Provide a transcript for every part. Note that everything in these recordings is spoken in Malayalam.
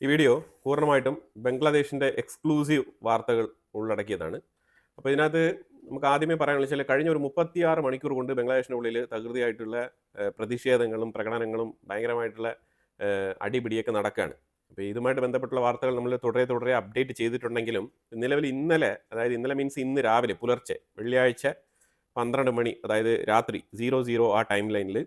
ഈ വീഡിയോ പൂർണമായിട്ടും ബംഗ്ലാദേശിന്റെ എക്സ്ക്ലൂസീവ് വാർത്തകൾ ഉള്ളടക്കിയതാണ്. അപ്പോൾ ഇതിനകത്ത് നമുക്ക് ആദ്യമേ പറയാനുള്ള വെച്ചാൽ കഴിഞ്ഞ ഒരു മുപ്പത്തിയാറ് മണിക്കൂർ കൊണ്ട് ബംഗ്ലാദേശിന്റെ ഉള്ളിൽ തകൃതിയായിട്ടുള്ള പ്രതിഷേധങ്ങളും പ്രകടനങ്ങളും ഭയങ്കരമായിട്ടുള്ള അടിപിടിയൊക്കെ നടക്കുകയാണ് അപ്പോൾ ഇതുമായിട്ട് ബന്ധപ്പെട്ടുള്ള വാർത്തകൾ നമ്മൾ തുടരെ തുടരെ അപ്ഡേറ്റ് ചെയ്തിട്ടുണ്ടെങ്കിലും നിലവിൽ ഇന്നലെ അതായത് ഇന്നലെ മീൻസ് ഇന്ന് രാവിലെ പുലർച്ചെ വെള്ളിയാഴ്ച പന്ത്രണ്ട് മണി അതായത് രാത്രി സീറോ സീറോ ആ ടൈം ലൈനിൽ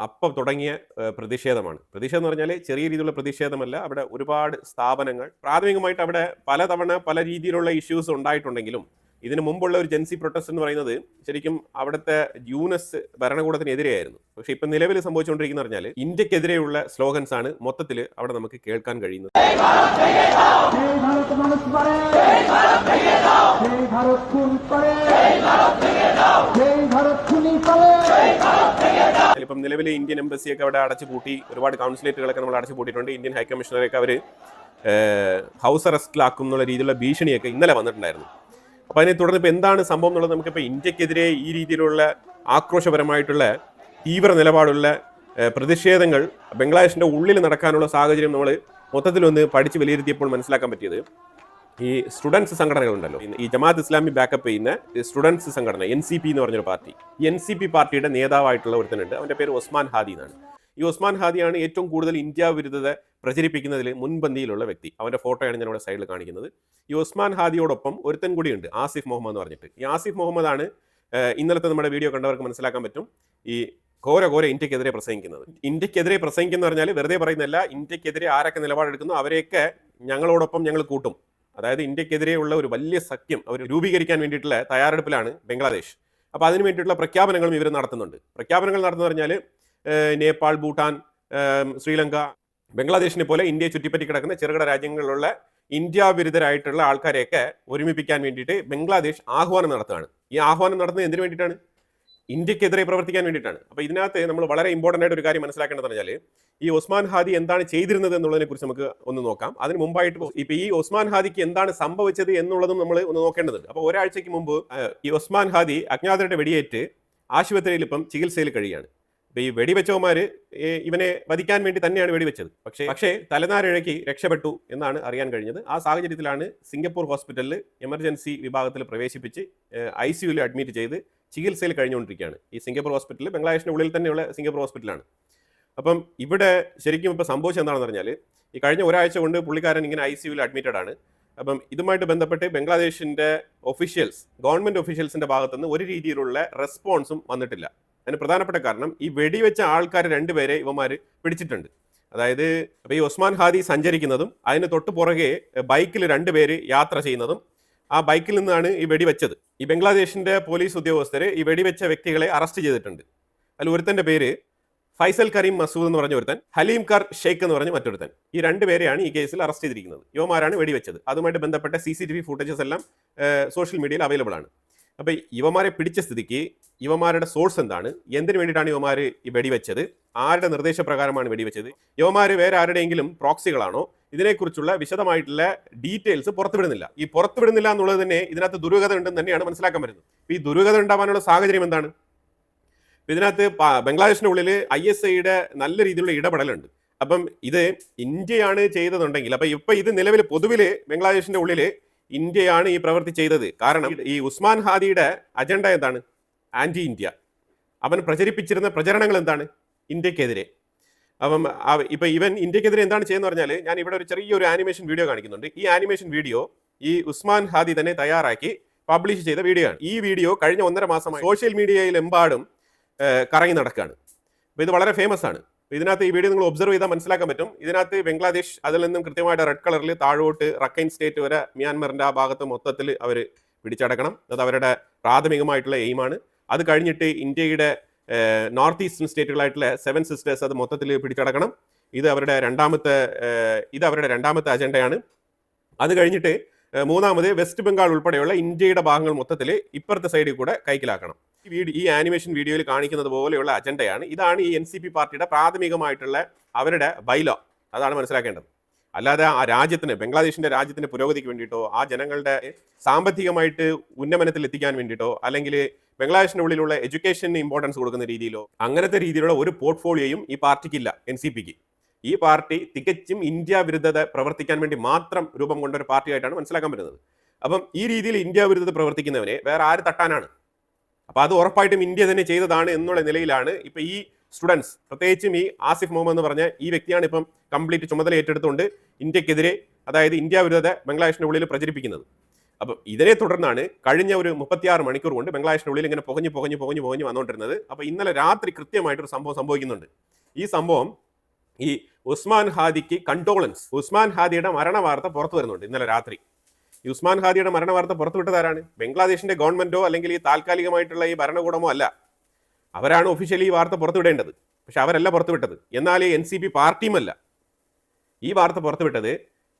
അപ്പം തുടങ്ങിയ പ്രതിഷേധമാണ് പ്രതിഷേധം എന്ന് പറഞ്ഞാൽ ചെറിയ രീതിയിലുള്ള പ്രതിഷേധമല്ല അവിടെ ഒരുപാട് സ്ഥാപനങ്ങൾ പ്രാഥമികമായിട്ട് അവിടെ പലതവണ പല രീതിയിലുള്ള ഇഷ്യൂസ് ഉണ്ടായിട്ടുണ്ടെങ്കിലും ഇതിനു മുമ്പുള്ള ഒരു ജൻസി പ്രൊട്ടസ്റ്റ് എന്ന് പറയുന്നത് ശരിക്കും അവിടുത്തെ യൂനസ് ഭരണകൂടത്തിനെതിരെയായിരുന്നു പക്ഷെ ഇപ്പം നിലവിൽ സംഭവിച്ചുകൊണ്ടിരിക്കുന്ന പറഞ്ഞാൽ ഇന്ത്യക്കെതിരെയുള്ള സ്ലോഗൻസ് ആണ് മൊത്തത്തിൽ അവിടെ നമുക്ക് കേൾക്കാൻ കഴിയുന്നത് ജയ് ഭാരത് ഇപ്പം നിലവിലെ ഇന്ത്യൻ എംബസിയൊക്കെ അവിടെ അടച്ചു പൂട്ടി ഒരുപാട് കൗൺസിലേറ്റുകളൊക്കെ നമ്മൾ അടച്ചു പൂട്ടിയിട്ടുണ്ട്. ഇന്ത്യൻ ഹൈക്കമ്മീഷണറെയൊക്കെ അവർ ഹൗസ് അറസ്റ്റിലാക്കും എന്നുള്ള രീതിയിലുള്ള ഭീഷണിയൊക്കെ ഇന്നലെ വന്നിട്ടുണ്ടായിരുന്നു. അപ്പോൾ അതിനെ തുടർന്ന് ഇപ്പോൾ എന്താണ് സംഭവം എന്നുള്ളത് നമുക്കിപ്പോൾ ഇന്ത്യക്കെതിരെ ഈ രീതിയിലുള്ള ആക്രോശപരമായിട്ടുള്ള തീവ്ര നിലപാടുള്ള പ്രതിഷേധങ്ങൾ ബംഗ്ലാദേശിന്റെ ഉള്ളിൽ നടക്കാനുള്ള സാഹചര്യം നമ്മൾ മൊത്തത്തിലൊന്ന് പഠിച്ച് വിലയിരുത്തിയപ്പോൾ മനസ്സിലാക്കാൻ പറ്റിയത്. ഈ സ്റ്റുഡൻസ് സംഘടനകളുണ്ടല്ലോ. ഈ ജമാഅത്ത് ഇസ്ലാമി ബാക്കപ്പ് ചെയ്യുന്ന സ്റ്റുഡൻസ് സംഘടന എൻ സി പി എന്ന് പറഞ്ഞൊരു പാർട്ടി. എൻ സി പി പാർട്ടിയുടെ നേതാവായിട്ടുള്ള ഒരുത്തനുണ്ട്. അവന്റെ പേര് ഉസ്മാൻ ഹാദി എന്നാണ്. ഈ ഉസ്മാൻ ഹാദിയാണ് ഏറ്റവും കൂടുതൽ ഇന്ത്യ വിരുദ്ധത പ്രചരിപ്പിക്കുന്നതിൽ മുൻപന്തിയിലുള്ള വ്യക്തി. അവന്റെ ഫോട്ടോയാണ് ഞാൻ ഇവിടെ സൈഡിൽ കാണിക്കുന്നത്. ഈ ഉസ്മാൻ ഹാദിയോടൊപ്പം ഒരുത്തൻ കൂടിയുണ്ട് ആസിഫ് മുഹമ്മദ് എന്ന് പറഞ്ഞിട്ട്. ഈ ആസിഫ് മുഹമ്മദാണ് ഇന്നലത്തെ നമ്മുടെ വീഡിയോ കണ്ടവർക്ക് മനസ്സിലാക്കാൻ പറ്റും. ഈ ഘോര ഘോര ഇന്ത്യക്കെതിരെ പ്രസംഗിക്കുന്നത്. ഇന്ത്യക്കെതിരെ പ്രസംഗിക്കുന്ന പറഞ്ഞാൽ വെറുതെ പറയുന്നില്ല ഇന്ത്യക്കെതിരെ ആരൊക്കെ നിലപാടെടുക്കുന്നു അവരെയൊക്കെ ഞങ്ങളോടൊപ്പം ഞങ്ങൾ കൂട്ടും. അതായത് ഇന്ത്യക്കെതിരെയുള്ള ഒരു വലിയ സഖ്യം അവർ രൂപീകരിക്കാൻ വേണ്ടിയിട്ടുള്ള തയ്യാറെടുപ്പിലാണ് ബംഗ്ലാദേശ്. അപ്പോൾ അതിന് വേണ്ടിയിട്ടുള്ള പ്രഖ്യാപനങ്ങളും ഇവർ നടത്തുന്നുണ്ട്. പ്രഖ്യാപനങ്ങൾ നടന്നു പറഞ്ഞാൽ നേപ്പാൾ ഭൂട്ടാൻ ശ്രീലങ്ക ബംഗ്ലാദേശിനെ പോലെ ഇന്ത്യയെ ചുറ്റിപ്പറ്റി കിടക്കുന്ന ചെറുകിട രാജ്യങ്ങളിലുള്ള ഇന്ത്യ വിരുദ്ധരായിട്ടുള്ള ആൾക്കാരെയൊക്കെ ഒരുമിപ്പിക്കാൻ വേണ്ടിയിട്ട് ബംഗ്ലാദേശ് ആഹ്വാനം നടത്തുകയാണ്. ഈ ആഹ്വാനം നടത്തുന്നത് എന്തിനു വേണ്ടിയിട്ടാണ്? ഇന്ത്യക്കെതിരെ പ്രവർത്തിക്കാൻ വേണ്ടിയിട്ടാണ്. അപ്പോൾ ഇതിനകത്ത് നമ്മൾ വളരെ ഇമ്പോർട്ടന്റ് ആയിട്ട് ഒരു കാര്യം മനസ്സിലാക്കേണ്ടതെന്ന് പറഞ്ഞാൽ ഈ ഉസ്മാൻ ഹാദി എന്താണ് ചെയ്തിരുന്നത് എന്നുള്ളതിനെ കുറിച്ച് നമുക്ക് ഒന്ന് നോക്കാം. അതിന് മുമ്പായിട്ട് ഇപ്പോൾ ഈ ഒസ്മാൻ ഹാദിക്ക് എന്താണ് സംഭവിച്ചത് എന്നുള്ളതും നമ്മൾ ഒന്ന് നോക്കേണ്ടതുണ്ട്. അപ്പോൾ ഒരാഴ്ചയ്ക്ക് മുമ്പ് ഈ ഉസ്മാൻ ഹാദി അജ്ഞാതരുടെ വെടിയേറ്റ് ആശുപത്രിയിൽ ഇപ്പം ചികിത്സയിൽ കഴിയുകയാണ്. ഈ വെടിവെച്ചവന്മാർ ഇവനെ വധിക്കാൻ വേണ്ടി തന്നെയാണ് വെടിവെച്ചത്. പക്ഷേ പക്ഷേ തലനാരിഴയ്ക്ക് രക്ഷപ്പെട്ടു എന്നാണ് അറിയാൻ കഴിഞ്ഞത്. ആ സാഹചര്യത്തിലാണ് സിംഗപ്പൂർ ഹോസ്പിറ്റലിൽ എമർജൻസി വിഭാഗത്തിൽ പ്രവേശിപ്പിച്ച് ഐ സിയുവിൽ അഡ്മിറ്റ് ചെയ്ത് ചികിത്സയിൽ കഴിഞ്ഞുകൊണ്ടിരിക്കുകയാണ്. ഈ സിംഗപ്പൂർ ഹോസ്പിറ്റൽ ബംഗ്ലാദേശിന്റെ ഉള്ളിൽ തന്നെയുള്ള സിംഗപ്പൂർ ഹോസ്പിറ്റലാണ്. അപ്പം ഇവിടെ ശരിക്കും ഇപ്പോൾ സംഭവിച്ചത് എന്താണെന്ന് പറഞ്ഞാൽ ഈ കഴിഞ്ഞ ഒരാഴ്ച കൊണ്ട് പുള്ളിക്കാരൻ ഇങ്ങനെ ഐ സിയുവിൽ അഡ്മിറ്റഡ് ആണ്. അപ്പം ഇതുമായിട്ട് ബന്ധപ്പെട്ട് ബംഗ്ലാദേശിന്റെ ഒഫീഷ്യൽസ് ഗവൺമെന്റ് ഒഫീഷ്യൽസിന്റെ ഭാഗത്തുനിന്ന് ഒരു രീതിയിലുള്ള റെസ്പോൺസും വന്നിട്ടില്ല. അതിന് പ്രധാനപ്പെട്ട കാരണം ഈ വെടിവെച്ച ആൾക്കാർ രണ്ടുപേരെ ഇവന്മാർ പിടിച്ചിട്ടുണ്ട്. അതായത് അപ്പോൾ ഈ ഉസ്മാൻ ഹാദി സഞ്ചരിക്കുന്നതും അതിന് തൊട്ട് പുറകെ ബൈക്കിൽ രണ്ടുപേര് യാത്ര ചെയ്യുന്നതും ആ ബൈക്കിൽ നിന്നാണ് ഈ വെടിവെച്ചത്. ഈ ബംഗ്ലാദേശിന്റെ പോലീസ് ഉദ്യോഗസ്ഥർ ഈ വെടിവെച്ച വ്യക്തികളെ അറസ്റ്റ് ചെയ്തിട്ടുണ്ട്. അതിൽ ഒരുത്തന്റെ പേര് ഫൈസൽ കരീം മസൂദ് എന്ന് പറഞ്ഞ ഒരുത്തൻ ഹലീം കർ ഷെയ്ഖ് എന്ന് പറഞ്ഞ മറ്റൊരുത്തൻ. ഈ രണ്ട് പേരെയാണ് ഈ കേസിൽ അറസ്റ്റ് ചെയ്തിരിക്കുന്നത്. ഇവമാരാണ് വെടിവെച്ചത്. അതുമായിട്ട് ബന്ധപ്പെട്ട C C T V footages എല്ലാം സോഷ്യൽ മീഡിയയിൽ അവൈലബിൾ ആണ്. അപ്പോൾ ഇവമാരെ പിടിച്ച സ്ഥിതിക്ക് ഇവമാരുടെ സോഴ്സ് എന്താണ്? എന്തിനു വേണ്ടിയിട്ടാണ് ഇവമാർ ഈ വെടിവെച്ചത്? ആരുടെ നിർദ്ദേശപ്രകാരമാണ് വെടിവെച്ചത്? ഇവമാർ വേറെ ആരുടെയെങ്കിലും പ്രോക്സികളാണോ? ഇതിനെക്കുറിച്ചുള്ള വിശദമായിട്ടുള്ള ഡീറ്റെയിൽസ് പുറത്തുവിടുന്നില്ല. ഈ പുറത്തുവിടുന്നില്ല എന്നുള്ളത് തന്നെ ഇതിനകത്ത് ദുരൂഹത ഉണ്ടെന്ന് തന്നെയാണ് മനസ്സിലാക്കാൻ വരുന്നത് ഈ ദുരൂഹത ഉണ്ടാവാനുള്ള സാഹചര്യം എന്താണ്? ഇതിനകത്ത് ബംഗ്ലാദേശിന്റെ ഉള്ളിൽ ഐ എസ് ഐയുടെ നല്ല രീതിയിലുള്ള ഇടപെടലുണ്ട്. അപ്പം ഇത് ഇന്ത്യയാണ് ചെയ്തതുണ്ടെങ്കിൽ അപ്പൊ ഇപ്പൊ ഇത് നിലവിൽ പൊതുവിൽ ബംഗ്ലാദേശിന്റെ ഉള്ളിൽ ഇന്ത്യയാണ് ഈ പ്രവൃത്തി ചെയ്തത്. കാരണം ഈ ഉസ്മാൻ ഹാദിയുടെ അജണ്ട എന്താണ്? Anti India. അവൻ പ്രചരിപ്പിച്ചിരുന്ന പ്രചരണങ്ങൾ എന്താണ്? ഇന്ത്യക്കെതിരെ. അപ്പം ഇപ്പം ഇവൻ ഇന്ത്യക്കെതിരെ എന്താണ് ചെയ്യുന്നത് പറഞ്ഞാൽ ഞാൻ ഇവിടെ ഒരു ചെറിയൊരു ആനിമേഷൻ വീഡിയോ കാണിക്കുന്നുണ്ട്. ഈ ആനിമേഷൻ വീഡിയോ ഈ ഉസ്മാൻ ഹാദി തന്നെ തയ്യാറാക്കി പബ്ലിഷ് ചെയ്ത വീഡിയോ ആണ് ഈ വീഡിയോ കഴിഞ്ഞ ഒന്നര മാസമായി സോഷ്യൽ മീഡിയയിലെമ്പാടും കറങ്ങി നടക്കുകയാണ്. അപ്പോൾ ഇത് വളരെ ഫേമസ് ആണ്. ഇതിനകത്ത് ഈ വീഡിയോ നിങ്ങൾ ഒബ്സർവ് ചെയ്താൽ മനസ്സിലാക്കാൻ പറ്റും. ഇതിനകത്ത് ബംഗ്ലാദേശ് അതിൽ നിന്നും കൃത്യമായിട്ട് റെഡ് കളറിൽ താഴോട്ട് റക്കൈൻ സ്റ്റേറ്റ് വരെ മ്യാൻമറിന്റെ ആ ഭാഗത്ത് മൊത്തത്തിൽ അവർ പിടിച്ചടക്കണം. അത് അവരുടെ പ്രാഥമികമായിട്ടുള്ള എയിമാണ് അത് കഴിഞ്ഞിട്ട് ഇന്ത്യയുടെ നോർത്ത് ഈസ്റ്റേൺ സ്റ്റേറ്റുകളായിട്ടുള്ള സെവൻ സിസ്റ്റേഴ്സ് അത് മൊത്തത്തിൽ പിടിച്ചടക്കണം. ഇത് അവരുടെ രണ്ടാമത്തെ ഇത് അവരുടെ രണ്ടാമത്തെ അജണ്ടയാണ്. അത് കഴിഞ്ഞിട്ട് മൂന്നാമത് വെസ്റ്റ് ബംഗാൾ ഉൾപ്പെടെയുള്ള ഇന്ത്യയുടെ ഭാഗങ്ങൾ മൊത്തത്തിൽ ഇപ്പുറത്തെ സൈഡിൽ കൂടെ കൈക്കലാക്കണം. ഈ വീഡിയോ ഈ ആനിമേഷൻ വീഡിയോയിൽ കാണിക്കുന്നത് പോലെയുള്ള അജണ്ടയാണ്. ഇതാണ് ഈ എൻ സി പി പാർട്ടിയുടെ പ്രാഥമികമായിട്ടുള്ള അവരുടെ ബൈലോ അതാണ് മനസ്സിലാക്കേണ്ടത്. അല്ലാതെ ആ രാജ്യത്തിന് ബംഗ്ലാദേശിന്റെ രാജ്യത്തിന്റെ പുരോഗതിക്ക് വേണ്ടിയിട്ടോ ആ ജനങ്ങളുടെ സാമ്പത്തികമായിട്ട് ഉന്നമനത്തിൽ എത്തിക്കാൻ വേണ്ടിയിട്ടോ അല്ലെങ്കിൽ ബംഗ്ലാദേശിന്റെ ഉള്ളിലുള്ള എഡ്യൂക്കേഷന് ഇമ്പോർട്ടൻസ് കൊടുക്കുന്ന രീതിയിലോ അങ്ങനത്തെ രീതിയിലുള്ള ഒരു പോർട്ട്ഫോളിയോയും ഈ പാർട്ടിക്കില്ല എൻ സി പിക്ക് ഈ പാർട്ടി തികച്ചും ഇന്ത്യ വിരുദ്ധത പ്രവർത്തിക്കാൻ വേണ്ടി മാത്രം രൂപം കൊണ്ട ഒരു പാർട്ടിയായിട്ടാണ് മനസ്സിലാക്കാൻ പറ്റുന്നത്. അപ്പം ഈ രീതിയിൽ ഇന്ത്യ വിരുദ്ധത പ്രവർത്തിക്കുന്നവരെ വേറെ ആര് തട്ടാനാണ്? അപ്പോൾ അത് ഉറപ്പായിട്ടും ഇന്ത്യ തന്നെ ചെയ്തതാണ് എന്നുള്ള നിലയിലാണ് ഇപ്പം ഈ സ്റ്റുഡൻസ് പ്രത്യേകിച്ചും ഈ ആസിഫ് മുഹമ്മദ് എന്ന് പറഞ്ഞ ഈ വ്യക്തിയാണ് ഇപ്പം കംപ്ലീറ്റ് ചുമതല ഏറ്റെടുത്തുകൊണ്ട് ഇന്ത്യക്കെതിരെ അതായത് ഇന്ത്യ വിരുദ്ധത ബംഗ്ലാദേശിന്റെ ഉള്ളിൽ പ്രചരിപ്പിക്കുന്നത്. അപ്പം ഇതിനെ തുടർന്നാണ് കഴിഞ്ഞ ഒരു മുപ്പത്തിയാറ് മണിക്കൂർ കൊണ്ട് ബംഗ്ലാദേശിന്റെ ഉള്ളിൽ ഇങ്ങനെ പുകഞ്ഞു പുകഞ്ഞു പുകഞ്ഞു പുകഞ്ഞു വന്നുകൊണ്ടിരുന്നത് അപ്പോൾ ഇന്നലെ രാത്രി കൃത്യമായിട്ടൊരു സംഭവം സംഭവിക്കുന്നുണ്ട്. ഈ സംഭവം ഈ ഉസ്മാൻ ഹാദിക്ക് കണ്ടോളൻസ് ഉസ്മാൻ ഹാദിയുടെ മരണ വാർത്ത പുറത്തു വരുന്നുണ്ട് ഇന്നലെ രാത്രി. ഈ ഉസ്മാൻ ഹാദിയുടെ മരണ വാർത്ത പുറത്തുവിട്ടതാരാണ് ബംഗ്ലാദേശിന്റെ ഗവൺമെന്റോ അല്ലെങ്കിൽ ഈ താൽക്കാലികമായിട്ടുള്ള ഈ ഭരണകൂടമോ അല്ല. അവരാണ് ഒഫീഷ്യലി ഈ വാർത്ത പുറത്തുവിടേണ്ടത് പക്ഷെ അവരല്ല പുറത്തുവിട്ടത് എന്നാൽ എൻ സി പി പാർട്ടിയുമല്ല. ഈ വാർത്ത പുറത്തുവിട്ടത്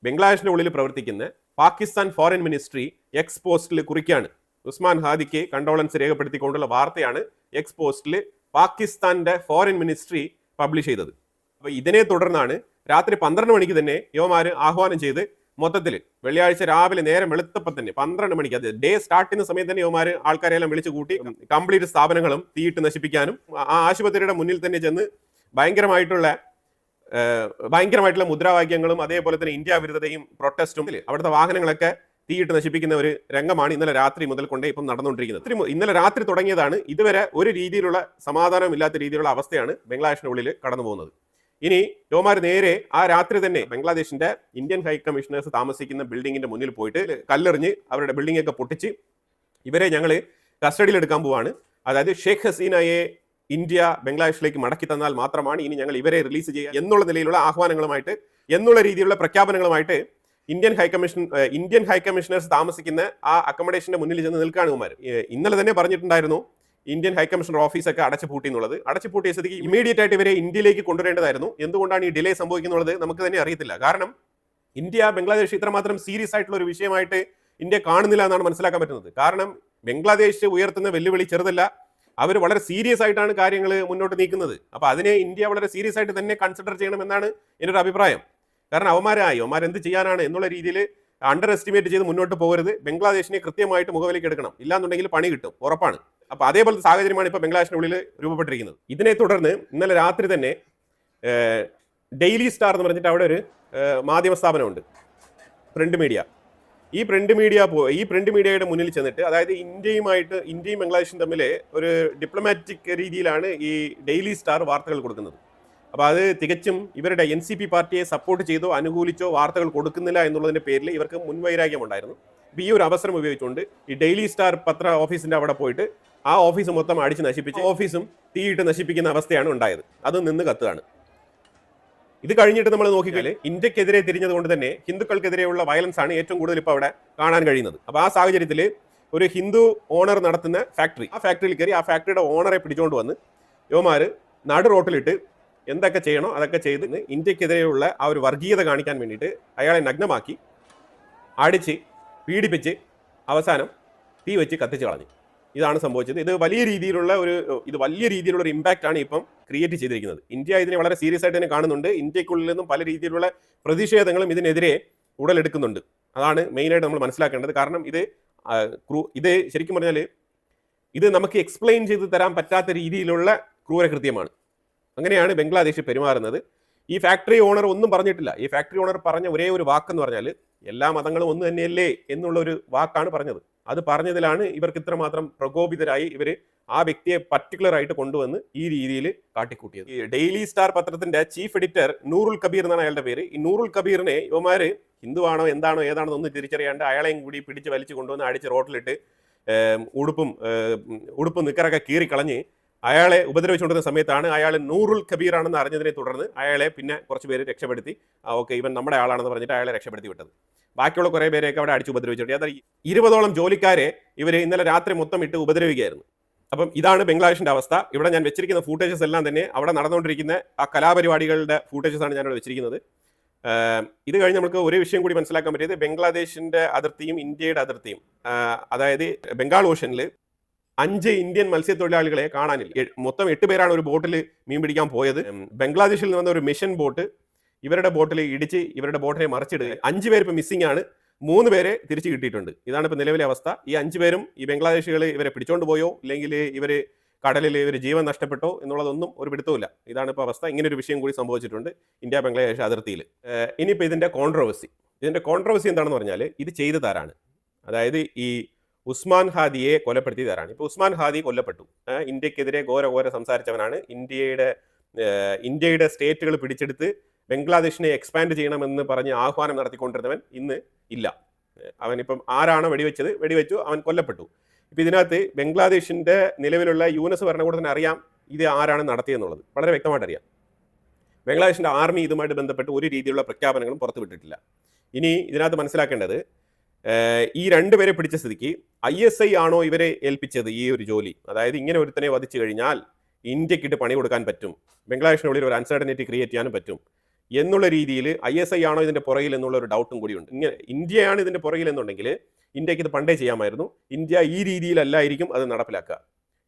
ബംഗ്ലാദേശിന്റെ ഉള്ളിൽ പ്രവർത്തിക്കുന്ന പാകിസ്ഥാൻ ഫോറിൻ മിനിസ്ട്രി എക്സ് പോസ്റ്റിൽ കുറിക്കുകയാണ് ഉസ്മാൻ ഹാദിക്ക് കണ്ടോളൻസ് രേഖപ്പെടുത്തിക്കൊണ്ടുള്ള വാർത്തയാണ് എക്സ് പോസ്റ്റിൽ പാകിസ്ഥാന്റെ ഫോറിൻ മിനിസ്ട്രി പബ്ലിഷ് ചെയ്തത്. അപ്പോൾ ഇതിനെ തുടർന്നാണ് രാത്രി പന്ത്രണ്ട് മണിക്ക് തന്നെ യുവമാര് ആഹ്വാനം ചെയ്ത് മൊത്തത്തിൽ വെള്ളിയാഴ്ച രാവിലെ നേരം വെളുത്തപ്പം തന്നെ പന്ത്രണ്ട് മണിക്ക്. അത് ഡേ സ്റ്റാർട്ട് ചെയ്യുന്ന സമയത്ത് തന്നെ യുവമാര് ആൾക്കാരെല്ലാം വിളിച്ചു കൂട്ടി കംപ്ലീറ്റ് സ്ഥാപനങ്ങളും തീയിട്ട് നശിപ്പിക്കാനും ആ ആശുപത്രിയുടെ മുന്നിൽ തന്നെ ചെന്ന് ഭയങ്കരമായിട്ടുള്ള ഭയങ്കരമായിട്ടുള്ള മുദ്രാവാക്യങ്ങളും അതേപോലെ തന്നെ ഇന്ത്യ വിരുദ്ധതയും പ്രൊട്ടസ്റ്റും അവിടുത്തെ വാഹനങ്ങളൊക്കെ തീയിട്ട് നശിപ്പിക്കുന്ന ഒരു രംഗമാണ് ഇന്നലെ രാത്രി മുതൽ കൊണ്ടേ ഇപ്പം നടന്നുകൊണ്ടിരിക്കുന്നത്. ഇന്നലെ രാത്രി തുടങ്ങിയതാണ് ഇതുവരെ ഒരു രീതിയിലുള്ള സമാധാനമില്ലാത്ത രീതിയിലുള്ള അവസ്ഥയാണ് ബംഗ്ലാദേശിന്റെ ഉള്ളിൽ കടന്നു പോകുന്നത് ഇനി ജോമാർ നേരെ ആ രാത്രി തന്നെ ബംഗ്ലാദേശിന്റെ ഇന്ത്യൻ ഹൈ കമ്മീഷണേഴ്സ് താമസിക്കുന്ന ബിൽഡിങ്ങിന്റെ മുന്നിൽ പോയിട്ട് കല്ലെറിഞ്ഞ് അവരുടെ ബിൽഡിംഗ് ഒക്കെ പൊട്ടിച്ച് ഇവരെ ഞങ്ങൾ കസ്റ്റഡിയിൽ എടുക്കാൻ പോവാണ്. അതായത് ഷേഖ് ഹസീനയെ ഇന്ത്യ ബംഗ്ലാദേശിലേക്ക് മടക്കി തന്നാൽ മാത്രമാണ് ഇനി ഞങ്ങൾ ഇവരെ റിലീസ് ചെയ്യുക എന്നുള്ള നിലയിലുള്ള ആഹ്വാനങ്ങളുമായിട്ട് എന്നുള്ള രീതിയിലുള്ള പ്രഖ്യാപനങ്ങളുമായിട്ട് Indian high commission Indian high commissioners താമസിക്കുന്ന ആ അക്കോമഡേഷന്റെ മുന്നിൽ ചെന്ന് നിൽക്കുകയാണ് കുമാർ ഇന്നലെ തന്നെ പറഞ്ഞിട്ടുണ്ടായിരുന്നു ഇന്ത്യൻ ഹൈക്കമ്മീഷണർ ഓഫീസൊക്കെ അടച്ചു പൂട്ടി എന്നുള്ളത്. അടച്ചു പൂട്ടിയ സ്ഥിതിക്ക് ഇമീഡിയറ്റ് ആയിട്ട് ഇവരെ ഇന്ത്യയിലേക്ക് കൊണ്ടുവരേണ്ടതായിരുന്നു. എന്തുകൊണ്ടാണ് ഈ ഡിലേ സംഭവിക്കുന്നുള്ളത് നമുക്ക് തന്നെ അറിയത്തില്ല. കാരണം ഇന്ത്യ ബംഗ്ലാദേശ് ഇത്രമാത്രം സീരിയസ് ആയിട്ടുള്ള ഒരു വിഷയമായിട്ട് ഇന്ത്യ കാണുന്നില്ല എന്നാണ് മനസ്സിലാക്കാൻ പറ്റുന്നത്. കാരണം ബംഗ്ലാദേശ് ഉയർത്തുന്ന വെല്ലുവിളി ചെറുതല്ല. അവർ വളരെ സീരിയസ് ആയിട്ടാണ് കാര്യങ്ങൾ മുന്നോട്ട് നീക്കുന്നത്. അപ്പോൾ അതിനെ ഇന്ത്യ വളരെ സീരിയസ് ആയിട്ട് തന്നെ കൺസിഡർ ചെയ്യണമെന്നാണ് എന്റെ ഒരു അഭിപ്രായം. കാരണം അവന്മാരായി. അവന്മാർ എന്ത് ചെയ്യാനാണ് എന്നുള്ള രീതിയിൽ അണ്ടർ എസ്റ്റിമേറ്റ് ചെയ്ത് മുന്നോട്ട് പോകരുത്. ബംഗ്ലാദേശിനെ കൃത്യമായിട്ട് മുഖവിലേക്ക് എടുക്കണം. ഇല്ലാന്നുണ്ടെങ്കിൽ പണി കിട്ടും. ഉറപ്പാണ്. അപ്പൊ അതേപോലത്തെ സാഹചര്യമാണ് ഇപ്പോൾ ബംഗ്ലാദേശിന്റെ ഉള്ളിൽ രൂപപ്പെട്ടിരിക്കുന്നത്. ഇതിനെ തുടർന്ന് ഇന്നലെ രാത്രി തന്നെ ഡെയിലി സ്റ്റാർ എന്ന് പറഞ്ഞിട്ട് അവിടെ ഒരു മാധ്യമ സ്ഥാപനമുണ്ട്. പ്രിന്റ് മീഡിയ ഈ പ്രിന്റ് മീഡിയ ഈ പ്രിന്റ് മീഡിയയുടെ മുന്നിൽ ചെന്നിട്ട് അതായത് ഇന്ത്യയുമായിട്ട് ഇന്ത്യയും ബംഗ്ലാദേശും തമ്മിൽ ഒരു ഡിപ്ലോമാറ്റിക് രീതിയിലാണ് ഈ ഡെയിലി സ്റ്റാർ വാർത്തകൾ കൊടുക്കുന്നത്. അപ്പോൾ അത് തികച്ചും ഇവരുടെ എൻ സി പി പാർട്ടിയെ സപ്പോർട്ട് ചെയ്തോ അനുകൂലിച്ചോ വാർത്തകൾ കൊടുക്കുന്നില്ല എന്നുള്ളതിന്റെ പേരിൽ ഇവർക്ക് മുൻവൈരാഗ്യം ഉണ്ടായിരുന്നു. ഈ ഒരു അവസരം ഉപയോഗിച്ചുകൊണ്ട് ഈ ഡെയിലി സ്റ്റാർ പത്ര ഓഫീസിന്റെ അവിടെ പോയിട്ട് ആ ഓഫീസ് മൊത്തം അടിച്ച് നശിപ്പിച്ച് ഓഫീസും തീയിട്ട് നശിപ്പിക്കുന്ന അവസ്ഥയാണ് ഉണ്ടായത്. അത് നിന്ന് കത്തുകയാണ്. ഇത് കഴിഞ്ഞിട്ട് നമ്മൾ നോക്കിയാൽ ഇന്ത്യക്കെതിരെ തിരിഞ്ഞതുകൊണ്ട് തന്നെ ഹിന്ദുക്കൾക്കെതിരെയുള്ള വയലൻസ് ആണ് ഏറ്റവും കൂടുതൽ ഇപ്പോൾ അവിടെ കാണാൻ കഴിയുന്നത്. അപ്പോൾ ആ സാഹചര്യത്തിൽ ഒരു ഹിന്ദു ഓണർ നടത്തുന്ന ഫാക്ടറി ആ ഫാക്ടറിയിൽ കയറി ആ ഫാക്ടറിയുടെ ഓണറെ പിടിച്ചുകൊണ്ട് വന്ന് യുവമാർ നടു റോട്ടിലിട്ട് എന്തൊക്കെ ചെയ്യണോ അതൊക്കെ ചെയ്ത് ഇന്ത്യക്കെതിരെയുള്ള ആ ഒരു വർഗീയത കാണിക്കാൻ വേണ്ടിയിട്ട് അയാളെ നഗ്നമാക്കി അടിച്ച് പീഡിപ്പിച്ച് അവസാനം തീ വെച്ച് കത്തിച്ച് കളഞ്ഞു. ഇതാണ് സംഭവിച്ചത്. ഇത് വലിയ രീതിയിലുള്ള ഒരു ഇത് വലിയ രീതിയിലുള്ള ഒരു ഇമ്പാക്റ്റ് ആണ് ഇപ്പം ക്രിയേറ്റ് ചെയ്തിരിക്കുന്നത്. ഇന്ത്യ ഇതിനെ വളരെ സീരിയസ് ആയിട്ട് തന്നെ കാണുന്നുണ്ട്. ഇന്ത്യക്കുള്ളിൽ നിന്നും പല രീതിയിലുള്ള പ്രതിഷേധങ്ങളും ഇതിനെതിരെ ഉടലെടുക്കുന്നുണ്ട് അതാണ് മെയിനായിട്ട് നമ്മൾ മനസ്സിലാക്കേണ്ടത്. കാരണം ഇത് ഇത് ശരിക്കും പറഞ്ഞാൽ ഇത് നമുക്ക് എക്സ്പ്ലെയിൻ ചെയ്ത് തരാൻ പറ്റാത്ത രീതിയിലുള്ള ക്രൂരകൃത്യമാണ്. അങ്ങനെയാണ് ബംഗ്ലാദേശ് പെരുമാറുന്നത്. ഈ ഫാക്ടറി ഓണർ ഒന്നും പറഞ്ഞിട്ടില്ല. ഈ ഫാക്ടറി ഓണർ പറഞ്ഞ ഒരേ ഒരു വാക്കെന്ന് പറഞ്ഞാൽ എല്ലാ മതങ്ങളും ഒന്ന് തന്നെയല്ലേ എന്നുള്ള ഒരു വാക്കാണ് പറഞ്ഞത്. അത് പറഞ്ഞതിലാണ് ഇവർക്ക് ഇത്രമാത്രം പ്രകോപിതരായി ഇവർ ആ വ്യക്തിയെ പർട്ടിക്കുലർ ആയിട്ട് കൊണ്ടുവന്ന് ഈ രീതിയിൽ കാട്ടിക്കൂട്ടിയത്. ഈ ഡെയിലി സ്റ്റാർ പത്രത്തിന്റെ ചീഫ് എഡിറ്റർ നൂറുൽ കബീർ എന്നാണ് അയാളുടെ പേര്. ഈ നൂറുൽ കബീറിനെ ഇവമാര് ഹിന്ദുവാണോ എന്താണോ ഏതാണോ ഒന്നും തിരിച്ചറിയാണ്ട് അയാളെയും കൂടി പിടിച്ച് വലിച്ചു കൊണ്ടുവന്ന് അടിച്ച് റോട്ടിലിട്ട് ഉടുപ്പും ഉടുപ്പും നിക്കറൊക്കെ കീറിക്കളഞ്ഞ് അയാളെ ഉപദ്രവിച്ചുകൊണ്ടിരുന്ന സമയത്താണ് അയാൾ നൂറുൽ കബീറാണെന്ന് അറിഞ്ഞതിനെ തുടർന്ന് അയാളെ പിന്നെ കുറച്ച് പേര് രക്ഷപ്പെടുത്തി. ഓക്കെ ഇവൻ നമ്മുടെ ആളാണെന്ന് പറഞ്ഞിട്ട് അയാളെ രക്ഷപ്പെടുത്തി വിട്ടത്. ബാക്കിയുള്ള കുറേ പേരെയൊക്കെ അവിടെ അടിച്ച് ഉപദ്രവിച്ചിട്ടുണ്ട്. അതായത് ഇരുപതോളം ജോലിക്കാരെ ഇവർ ഇന്നലെ രാത്രി മൊത്തം ഇട്ട് ഉപദ്രവിക്കുകയായിരുന്നു. അപ്പം ഇതാണ് ബംഗ്ലാദേശിന്റെ അവസ്ഥ. ഇവിടെ ഞാൻ വെച്ചിരിക്കുന്ന ഫൂട്ടേജസ് എല്ലാം തന്നെ അവിടെ നടന്നുകൊണ്ടിരിക്കുന്ന ആ കലാപരിപാടികളുടെ ഫൂട്ടേജസ് ആണ് ഞാനിവിടെ വെച്ചിരിക്കുന്നത്. ഇത് കഴിഞ്ഞ് നമുക്ക് ഒരു വിഷയം കൂടി മനസ്സിലാക്കാൻ പറ്റിയത് ബംഗ്ലാദേശിന്റെ അതിർത്തിയും ഇന്ത്യയുടെ അതിർത്തിയും. അതായത് ബംഗാൾ ഓഷനിൽ അഞ്ച് ഇന്ത്യൻ മത്സ്യത്തൊഴിലാളികളെ കാണാനില്ല. മൊത്തം എട്ട് പേരാണ് ഒരു ബോട്ടിൽ മീൻ പിടിക്കാൻ പോയത്. ബംഗ്ലാദേശിൽ നിന്ന് വന്ന ഒരു മിഷൻ ബോട്ട് ഇവരുടെ ബോട്ടിൽ ഇടിച്ച് ഇവരുടെ ബോട്ടിനെ മറിച്ചിടുക. അഞ്ച് പേര് ഇപ്പം മിസ്സിംഗ് ആണ്. മൂന്ന് പേരെ തിരിച്ചു കിട്ടിയിട്ടുണ്ട്. ഇതാണ് ഇപ്പം നിലവിലെ അവസ്ഥ. ഈ അഞ്ച് പേരും ഈ ബംഗ്ലാദേശികൾ ഇവരെ പിടിച്ചോണ്ട് പോയോ? ഇല്ലെങ്കിൽ ഇവർ കടലിൽ ഇവർ ജീവൻ നഷ്ടപ്പെട്ടോ എന്നുള്ളതൊന്നും ഒരു പിടുത്തവുമില്ല ഇതാണ് ഇപ്പോൾ അവസ്ഥ. ഇങ്ങനെ ഒരു വിഷയം കൂടി സംഭവിച്ചിട്ടുണ്ട് ഇന്ത്യ ബംഗ്ലാദേശ് അതിർത്തിയിൽ. ഇനിയിപ്പോൾ ഇതിന്റെ കോൺട്രവേഴ്സി ഇതിന്റെ കോൺട്രവേഴ്സി എന്താണെന്ന് പറഞ്ഞാൽ ഇത് ചെയ്തതാരാണ്. അതായത് ഈ ഉസ്മാൻ ഹാദിയെ കൊലപ്പെടുത്തിയതാരാണ്? ഇപ്പോൾ ഉസ്മാൻ ഹാദി കൊല്ലപ്പെട്ടു. ഇന്ത്യക്കെതിരെ ഘോര ഘോര സംസാരിച്ചവനാണ്. ഇന്ത്യയുടെ ഇന്ത്യയുടെ സ്റ്റേറ്റുകൾ പിടിച്ചെടുത്ത് ബംഗ്ലാദേശിനെ എക്സ്പാൻഡ് ചെയ്യണമെന്ന് പറഞ്ഞ് ആഹ്വാനം നടത്തിക്കൊണ്ടിരുന്നവൻ ഇന്ന് ഇല്ല. അവനിപ്പം ആരാണോ വെടിവെച്ചത് വെടിവെച്ചു അവൻ കൊല്ലപ്പെട്ടു. ഇപ്പം ഇതിനകത്ത് ബംഗ്ലാദേശിന്റെ നിലവിലുള്ള യൂനസ് ഭരണകൂടത്തിന് അറിയാം ഇത് ആരാണ് നടത്തിയെന്നുള്ളത്. വളരെ വ്യക്തമായിട്ട് അറിയാം. ബംഗ്ലാദേശിന്റെ ആർമി ഇതുമായിട്ട് ബന്ധപ്പെട്ട് ഒരു രീതിയിലുള്ള പ്രഖ്യാപനങ്ങളും പുറത്തുവിട്ടിട്ടില്ല. ഇനി ഇതിനകത്ത് മനസ്സിലാക്കേണ്ടത് ഈ രണ്ടുപേരെ പിടിച്ച സ്ഥിതിക്ക് ഐ എസ് ഐ ആണോ ഇവരെ ഏൽപ്പിച്ചത് ഈ ഒരു ജോലി? അതായത് ഇങ്ങനെ ഒരുത്തനെ വധിച്ചു കഴിഞ്ഞാൽ ഇന്ത്യക്കിട്ട് പണി കൊടുക്കാൻ പറ്റും. ബംഗ്ലാദേശിനുള്ളിൽ ഒരു അൺസർട്ടനിറ്റി ക്രിയേറ്റ് ചെയ്യാനും പറ്റും. എന്നുള്ള രീതിയിൽ ഐ എസ് ഐ ആണോ ഇതിന്റെ പുറകിൽ എന്നുള്ള ഒരു ഡൗട്ടും കൂടിയുണ്ട് ഇങ്ങനെ ഇന്ത്യയാണ് ഇതിന്റെ പുറകിൽ എന്നുണ്ടെങ്കിൽ ഇന്ത്യയ്ക്ക് ഇത് പണ്ടേ ചെയ്യാമായിരുന്നു. ഇന്ത്യ ഈ രീതിയിലല്ലായിരിക്കും അത് നടപ്പിലാക്കുക.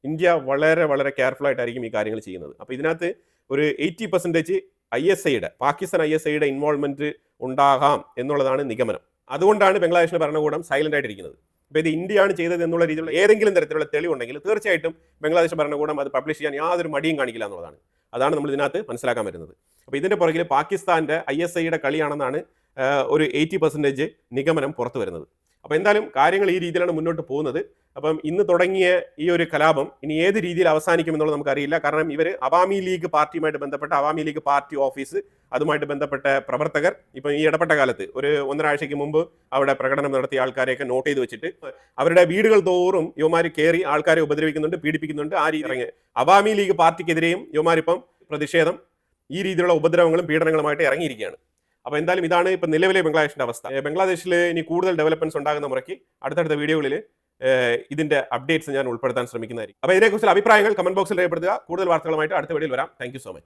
ഇന്ത്യ വളരെ വളരെ കെയർഫുൾ ആയിട്ടായിരിക്കും ഈ കാര്യങ്ങൾ ചെയ്യുന്നത്. അപ്പോൾ ഇതിനകത്ത് ഒരു എയ്റ്റി പെർസെന്റേജ് ഐ എസ് ഐയുടെ പാകിസ്ഥാൻ ഐ എസ് ഐയുടെ ഇൻവോൾവ്മെന്റ് ഉണ്ടാകാം എന്നുള്ളതാണ് നിഗമനം. അതുകൊണ്ടാണ് ബംഗ്ലാദേശിന്റെ ഭരണകൂടം സൈലന്റ് ആയിട്ടിരിക്കുന്നത് ഇപ്പോൾ ഇത് ഇന്ത്യയാണ് ചെയ്തത് എന്നുള്ള രീതിയിലുള്ള ഏതെങ്കിലും തരത്തിലുള്ള തെളിവുണ്ടെങ്കിൽ തീർച്ചയായിട്ടും ബംഗ്ലാദേശ് ഭരണകൂടം അത് പബ്ലിഷ് ചെയ്യാൻ യാതൊരു മടിയും കാണിക്കില്ല എന്നുള്ളതാണ്. അതാണ് നമ്മൾ ഇതിനകത്ത് മനസ്സിലാക്കാൻ വരുന്നത് അപ്പോൾ ഇതിന്റെ പുറകിൽ പാകിസ്ഥാന്റെ ഐ എസ് ഐയുടെ കളിയാണെന്നാണ് ഒരു എയ്റ്റി പെർസെന്റേജ് നിഗമനം പുറത്തു വരുന്നത്. അപ്പോൾ എന്തായാലും കാര്യങ്ങൾ ഈ രീതിയിലാണ് മുന്നോട്ട് പോകുന്നത്. അപ്പം ഇന്ന് തുടങ്ങിയ ഈ ഒരു കലാപം ഇനി ഏത് രീതിയിൽ അവസാനിക്കും എന്നുള്ളത് നമുക്കറിയില്ല. കാരണം ഇവർ അവാമി ലീഗ് പാർട്ടിയുമായിട്ട് ബന്ധപ്പെട്ട അവാമി ലീഗ് പാർട്ടി ഓഫീസ് അതുമായിട്ട് ബന്ധപ്പെട്ട പ്രവർത്തകർ ഇപ്പം ഈ ഇടപെട്ട കാലത്ത് ഒരു ഒന്നരാഴ്ചയ്ക്ക് മുമ്പ് അവിടെ പ്രകടനം നടത്തിയ ആൾക്കാരെയൊക്കെ നോട്ട് ചെയ്ത് വെച്ചിട്ട് അവരുടെ വീടുകൾ തോറും യുവമാർ കയറി ആൾക്കാരെ ഉപദ്രവിക്കുന്നുണ്ട് പീഡിപ്പിക്കുന്നുണ്ട് ആ രീതി അവാമി ലീഗ് പാർട്ടിക്കെതിരെയും യുവമാരിപ്പം പ്രതിഷേധം ഈ രീതിയിലുള്ള ഉപദ്രവങ്ങളും പീഡനങ്ങളുമായിട്ട് ഇറങ്ങിയിരിക്കുകയാണ്. അപ്പോൾ എന്തായാലും ഇതാണ് ഇപ്പൊ നിലവിലെ ബംഗ്ലാദേശിന്റെ അവസ്ഥ. ബംഗ്ലാദേശിൽ ഇനി കൂടുതൽ ഡെവലപ്മെന്റ്സ് ഉണ്ടാകുന്ന മുറയ്ക്ക് അടുത്തടുത്ത വീഡിയോകളിൽ ഇതിന്റെ അപ്ഡേറ്റ്സ് ഞാൻ ഉൾപ്പെടുത്താൻ ശ്രമിക്കുന്നതായിരിക്കും. അപ്പോൾ ഇതിനെക്കുറിച്ചുള്ള അഭിപ്രായങ്ങൾ കമന്റ് ബോക്സിൽ രേഖപ്പെടുത്തുക. കൂടുതൽ വാർത്തകളുമായിട്ട് അടുത്ത വീഡിയോയിൽ വരാം. Thank so much